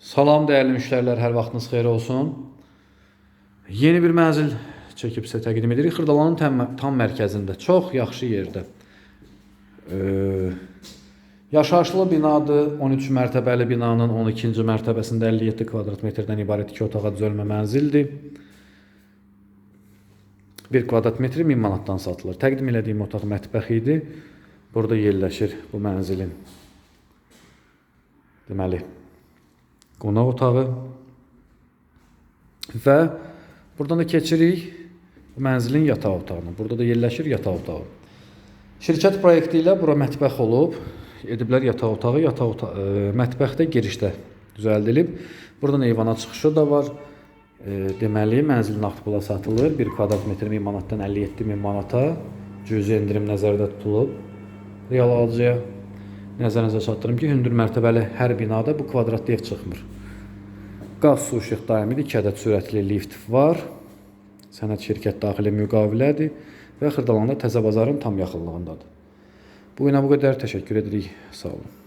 Salam dəyərli müştərilər, hər vaxtınız xeyir olsun. Yeni bir mənzil çəkib sizə təqdim edirik. Xırdalanın tam, tam mərkəzində, çox yaxşı yerdə. Ee, yaşayışlı binadır. 13 mərtəbəli binanın 12-ci mərtəbəsində 57 kvadrat metrdən ibarət 2 otağa düzəlmə mənzildir. 1 kvadrat metri 1000 manatdan satılır. Təqdim elədiyim otaq mətbəx idi. Burada yerləşir bu mənzilin. Deməli, qonaq otağı və buradan da keçirik mənzilin yataq otağına. Burada da yerləşir yataq otağı. Şirkət proyekti ilə bura mətbəx olub. Ediblər yataq otağı, yataq otağı, e, mətbəx də girişdə düzəldilib. Buradan eyvana çıxışı da var. E, deməli, mənzil nağd pula satılır. 1 kvadrat metr 1000 manatdan 57 min manata cüzi endirim nəzərdə tutulub. Real alıcıya nəzərinizə çatdırım ki, hündür mərtəbəli hər binada bu kvadratlı ev çıxmır. Qaz, su, işıq daimidir. 2 ədəd sürətli lift var. Sənəd şirkət daxili müqavilədir və Xırdalanda Təzə bazarın tam yaxınlığındadır. Bu günə bu qədər təşəkkür edirik. Sağ olun.